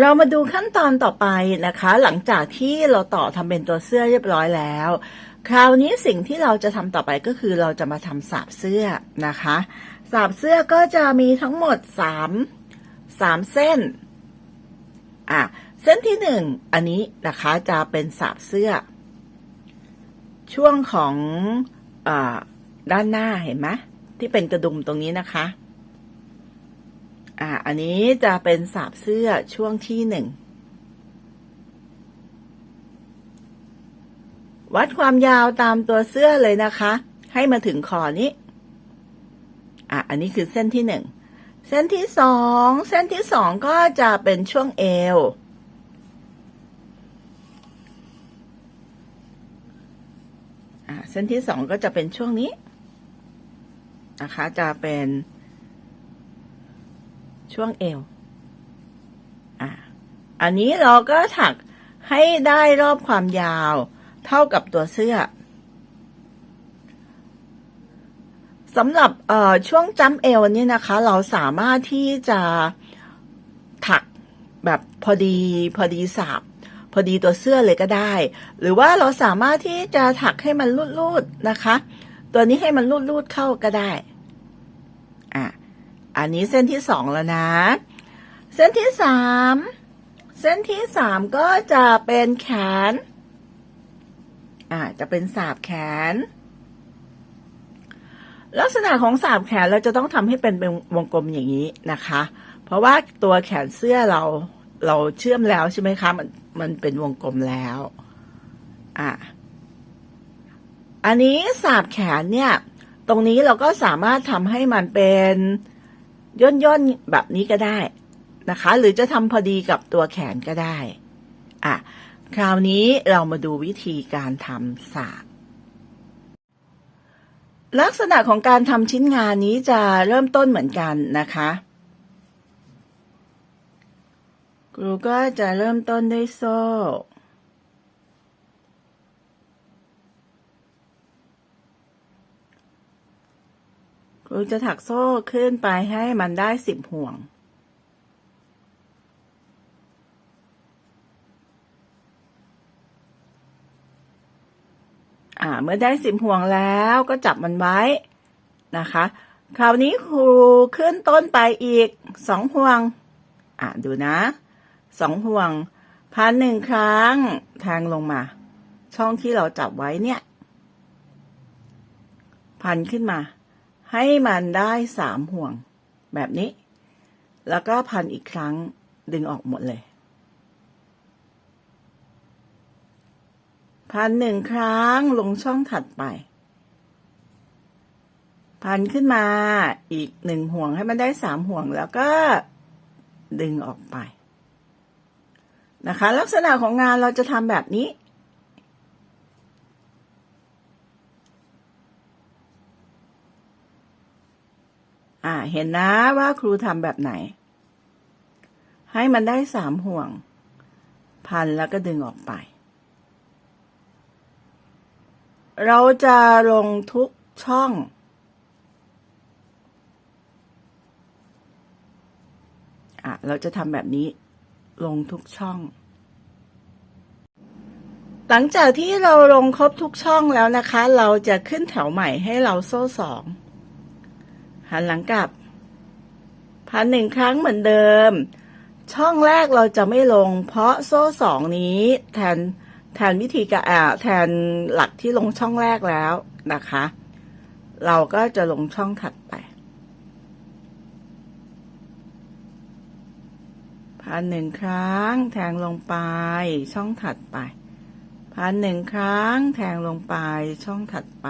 เรามาดูขั้นตอนต่อไปนะคะ หลังจากที่เราต่อทำเป็นตัวเสื้อเรียบร้อยแล้ว คราวนี้สิ่งที่เราจะทำต่อไปก็คือเราจะมาทำสาบเสื้อนะคะสาบเสื้อก็จะมีทั้งหมดสามสามเส้นอะเส้นที่หนึ่งอันนี้นะคะจะเป็นสาบเสื้อ ช่วงของอด้านหน้าเห็นไหมที่เป็นกระดุมตรงนี้นะคะ อันนี้จะเป็นสาบเสื้อช่วงที่หนึ่ง วัดความยาวตามตัวเสื้อเลยนะคะ ให้มาถึงคอนี้ อะ อันนี้คือเส้นที่หนึ่ง เส้นที่สอง เส้นที่สองก็จะเป็นช่วงเอว อะ เส้นที่สองก็จะเป็นช่วงนี้ นะคะ จะเป็น ช่วงเอว อะ อันนี้เราก็ถักให้ได้รอบความยาว เท่ากับตัวเสื้อสำหรับเอ่อช่วงจ้ำเอวนี่นะคะ เราสามารถที่จะถักแบบพอดีพอดีสาบพอดีตัวเสื้อเลยก็ได้ หรือว่าเราสามารถที่จะถักให้มันรูดๆนะคะ ตัวนี้ให้มันรูดๆเข้าก็ได้ อันนี้เส้นที่สองแล้วนะ เส้นที่สามเส้นที่สามก็จะเป็นแขน อ่า จะเป็นสาบแขน ลักษณะของสาบแขนเราจะต้องทำให้เป็นเป็นวงกลมอย่างนี้นะคะ เพราะว่าตัวแขนเสื้อเราเราเชื่อมแล้วใช่ไหมคะ มันมันเป็นวงกลมแล้ว อะ อันนี้สาบแขนเนี่ย ตรงนี้เราก็สามารถทำให้มันเป็น ย่นย่นๆแบบนี้ก็ได้นะคะ หรือจะทำพอดีกับตัวแขนก็ได้อะคราวนี้เรามาดูวิธีการทำสาบลักษณะของการทำชิ้นงานนี้จะเริ่มต้นเหมือนกันนะคะครูก็จะเริ่มต้นด้วยโซ่ ครูจะถักโซ่ขึ้นไปให้มันได้สิบห่วง อ่า เมื่อได้สิบห่วงแล้วก็จับมันไว้นะคะ คราวนี้ครูขึ้นต้นไปอีกสองห่วง อ่าดูนะสองห่วง พันหนึ่งครั้ง แทงลงมา ช่องที่เราจับไว้เนี่ย พันขึ้นมา ให้มันได้สามห่วงแบบนี้ แล้วก็พันอีกครั้งดึงออกหมดเลย พันหนึ่งครั้งลงช่องถัดไป พันขึ้นมาอีกหนึ่งห่วงให้มันได้สามห่วงแล้วก็ดึงออกไป นะคะ ลักษณะของงานเราจะทำแบบนี้ อ่า เห็นนะว่าครูทำแบบไหน ให้มันได้สามห่วง พันแล้วก็ดึงออกไป เราจะลงทุกช่อง อะ เราจะทำแบบนี้ ลงทุกช่องหลังจากที่เราลงครบทุกช่องแล้วนะคะ เราจะขึ้นแถวใหม่ให้เราโซ่สอง หันหลังกลับ พันหนึ่งครั้งเหมือนเดิม ช่องแรกเราจะไม่ลง เพราะโซ่สองนี้แทนแทนวิธีการอ่าแทนหลักที่ลงช่องแรกแล้วนะคะ เราก็จะลงช่องถัดไป พันหนึ่งครั้งแทงลงไป ช่องถัดไป พันหนึ่งครั้งแทงลงไปช่องถัดไป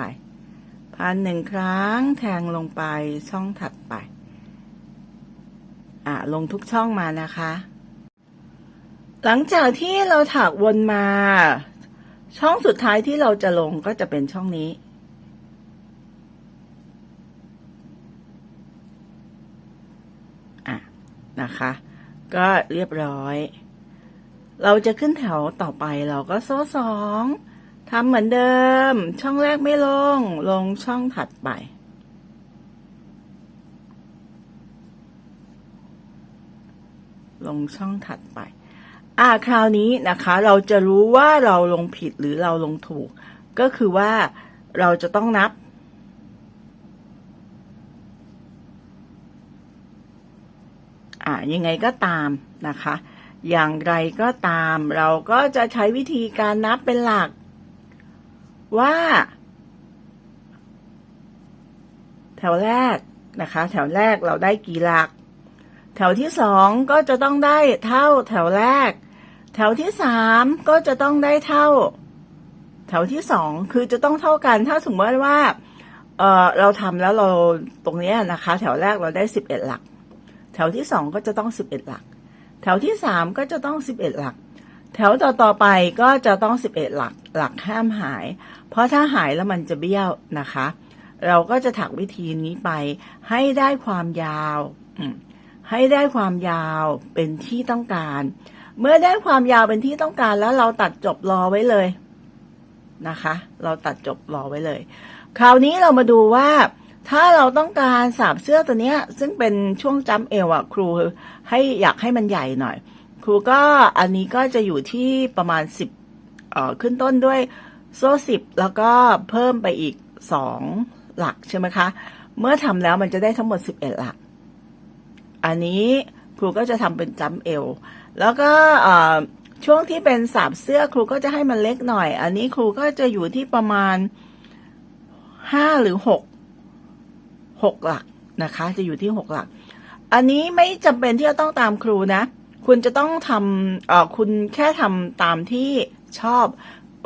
พันหนึ่งครั้งแทงลงไปช่องถัดไป อะ ลงทุกช่องมานะคะ หลังจากที่เราถักวนมา ช่องสุดท้ายที่เราจะลงก็จะเป็นช่องนี้ อะ นะคะ ก็เรียบร้อย เราจะขึ้นแถวต่อไปเราก็โซ่สอง ทำเหมือนเดิม ช่องแรกไม่ลง ลงช่องถัดไป ลงช่องถัดไป อ่าคราวนี้นะคะ เราจะรู้ว่าเราลงผิดหรือเราลงถูก ก็คือว่าเราจะต้องนับอ่ายังไงก็ตามนะคะ อย่างไรก็ตาม เราก็จะใช้วิธีการนับเป็นหลัก ว่า แถวแรกนะคะ แถวแรกเราได้กี่หลัก แถวที่สองก็จะต้องได้เท่าแถวแรก แถวที่สามก็จะต้องได้เท่า แถวที่สองคือจะต้องเท่ากันถ้าสมมติว่าเออเราทำแล้วเราตรงนี้นะคะ แถวแรกเราได้สิบเอ็ดหลัก แถวที่สองก็จะต้องสิบเอ็ดหลัก แถวที่สามก็จะต้องสิบเอ็ดหลัก แถวต่อต่อไปก็จะต้องสิบเอ็ดหลักหลักห้ามหาย เพราะถ้าหายแล้วมันจะเบี้ยวนะคะ เราก็จะถักวิธีนี้ไป ให้ได้ความยาว ให้ได้ความยาวเป็นที่ต้องการ เมื่อได้ความยาวเป็นที่ต้องการแล้วเราตัดจบรอไว้เลยนะคะ เราตัดจบรอไว้เลย คราวนี้เรามาดูว่าถ้าเราต้องการสาบเสื้อตัวเนี้ย ซึ่งเป็นช่วงจำเอวอะครูให้อยากให้มันใหญ่หน่อย ครูก็อันนี้ก็จะอยู่ที่ประมาณสิบเอ่อขึ้นต้นด้วยโซ่สิบแล้วก็เพิ่มไปอีกสองหลักใช่ไหมคะ เมื่อทำแล้วมันจะได้ทั้งหมดสิบเอ็ดหลัก อันนี้ครูก็จะทำเป็นจ้ำเอวแล้วก็ช่วงที่เป็นสาบเสื้อครูก็จะให้มันเล็กหน่อย อันนี้ครูก็จะอยู่ที่ประมาณห้าหรือหกหกหลักนะคะ จะอยู่ที่หกหลัก อันนี้ไม่จำเป็นที่จะต้องตามครูนะ คุณจะต้องทำเอ่อคุณแค่ทำตามที่ชอบ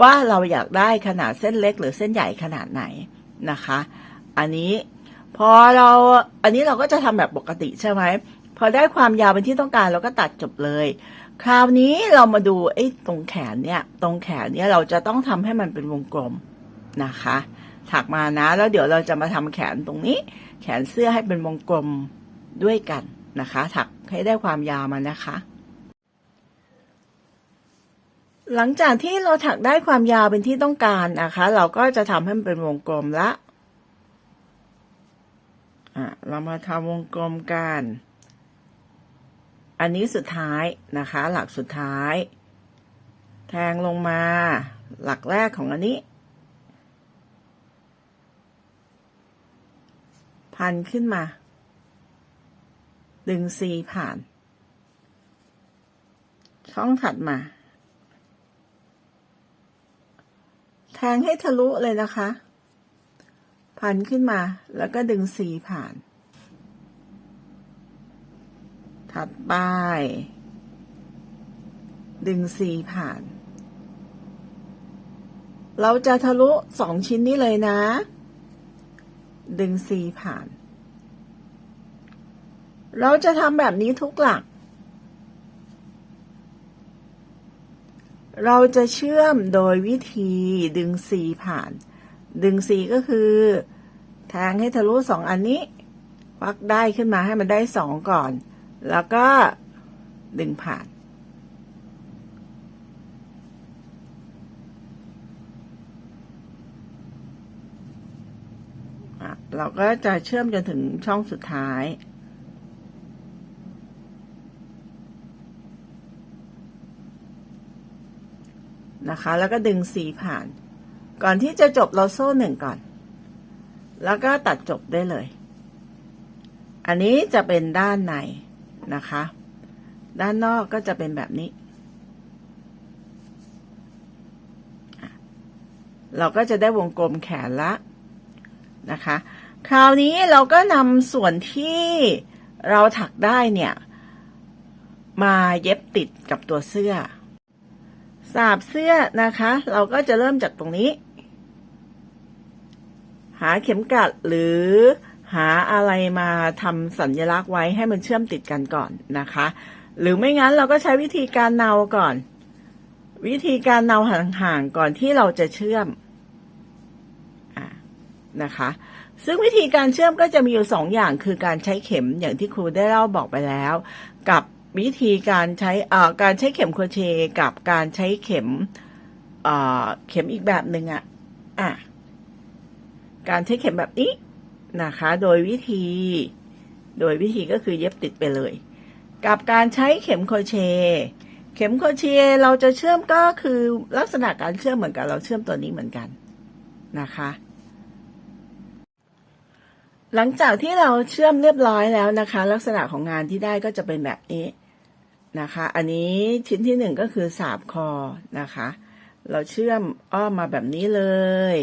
ว่าเราอยากได้ขนาดเส้นเล็กหรือเส้นใหญ่ขนาดไหนนะคะ อันนี้พอเราอันนี้เราก็จะทำแบบปกติใช่ไหมพอได้ความยาวเป็นที่ต้องการเราก็ตัดจบเลย คราวนี้เรามาดูไอ้ตรงแขนเนี่ยตรงแขนเนี่ยเราจะต้องทำให้มันเป็นวงกลมนะคะถักมานะ แล้วเดี๋ยวเราจะมาทำแขนตรงนี้ แขนเสื้อให้เป็นวงกลมด้วยกันนะคะ ถักให้ได้ความยาวมานะคะ หลังจากที่เราถักได้ความยาวเป็นที่ต้องการนะคะ เราก็จะทำให้มันเป็นวงกลมละะเรามาทำวงกลมกัน อันนี้สุดท้ายนะคะ หลักสุดท้าย แทงลงมา หลักแรกของอันนี้ พันขึ้นมา ดึงซีผ่าน ช่องถัดมา แทงให้ทะลุเลยนะคะ พันขึ้นมาแล้วก็ดึงซีผ่าน ถัดไป ดึงซีผ่าน เราจะทะลุสองชิ้นนี้เลยนะ ดึงซีผ่าน เราจะทำแบบนี้ทุกหลัก เราจะเชื่อมโดยวิธีดึงซีผ่าน ดึงซีก็คือแทงให้ทะลุสองอันนี้ควักได้ขึ้นมาให้มันได้สองก่อน แล้วก็ดึงผ่าน เราก็จะเชื่อมจนถึงช่องสุดท้าย นะคะ แล้วก็ดึงสีผ่าน ก่อนที่จะจบเราโซ่หนึ่งก่อน แล้วก็ตัดจบได้เลย อันนี้จะเป็นด้านในนะคะ ด้านนอกก็จะเป็นแบบนี้ เราก็จะได้วงกลมแขนละนะคะ คราวนี้เราก็นำส่วนที่เราถักได้เนี่ย มาเย็บติดกับตัวเสื้อ สาบเสื้อนะคะ เราก็จะเริ่มจากตรงนี้ หาเข็มกลัดหรือหาอะไรมาทำสัญลักษณ์ไว้ให้มันเชื่อมติดกันก่อนนะคะ หรือไม่งั้นเราก็ใช้วิธีการเนาก่อน วิธีการเนาห่างๆก่อนที่เราจะเชื่อมนะคะ ซึ่งวิธีการเชื่อมก็จะมีอยู่สองอย่างคือการใช้เข็มอย่างที่ครูได้เล่าบอกไปแล้ว กับ วิธีการใช้การใช้เข็มโครเชต์กับการใช้เข็มเข็มอีกแบบหนึ่งอะอะ การใช้เข็มแบบนี้นะคะ โดยวิธี โดยวิธีก็คือเย็บติดไปเลย กับการใช้เข็มโครเชต์เข็มโครเชต์เราจะเชื่อมก็คือลักษณะการเชื่อมเหมือนกับเราเชื่อมตัวนี้เหมือนกันนะคะ หลังจากที่เราเชื่อมเรียบร้อยแล้วนะคะ ลักษณะของงานที่ได้ก็จะเป็นแบบนี้ นะคะ อันนี้ชิ้นที่หนึ่งก็คือสาบคอนะคะ เราเชื่อมอ้อมมาแบบนี้เลย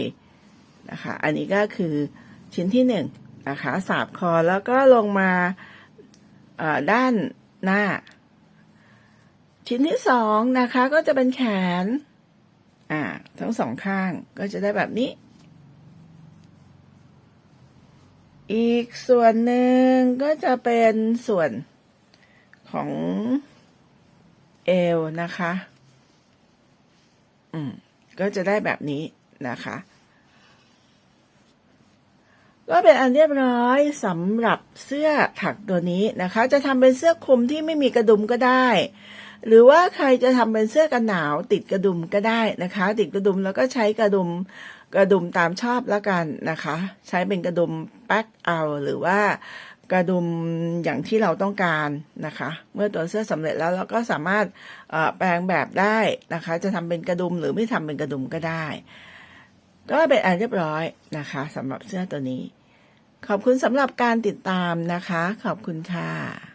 นะคะ อันนี้ก็คือชิ้นที่หนึ่งนะคะสาบคอแล้วก็ลงมาด้านหน้า ชิ้นที่สองนะคะก็จะเป็นแขนอ่าทั้งสองข้างก็จะได้แบบนี้ อีกส่วนหนึ่งก็จะเป็นส่วนของ เอวนะคะ อืม ก็จะได้แบบนี้นะคะ ก็เป็นอันเรียบร้อยสำหรับเสื้อถักตัวนี้นะคะ จะทำเป็นเสื้อคลุมที่ไม่มีกระดุมก็ได้ หรือว่าใครจะทำเป็นเสื้อกันหนาว ติดกระดุมก็ได้นะคะ ติดกระดุมแล้วก็ใช้กระดุมกระดุมตามชอบแล้วกันนะคะ ใช้เป็นกระดุมแป๊กเอาหรือว่าก กระดุมอย่างที่เราต้องการนะคะ เมื่อตัวเสื้อสำเร็จแล้วเราก็สามารถแปลงแบบได้นะคะ จะทำเป็นกระดุมหรือไม่ทำเป็นกระดุมก็ได้ ก็เป็นอันเรียบร้อยนะคะสำหรับเสื้อตัวนี้ ขอบคุณสำหรับการติดตามนะคะ ขอบคุณค่ะ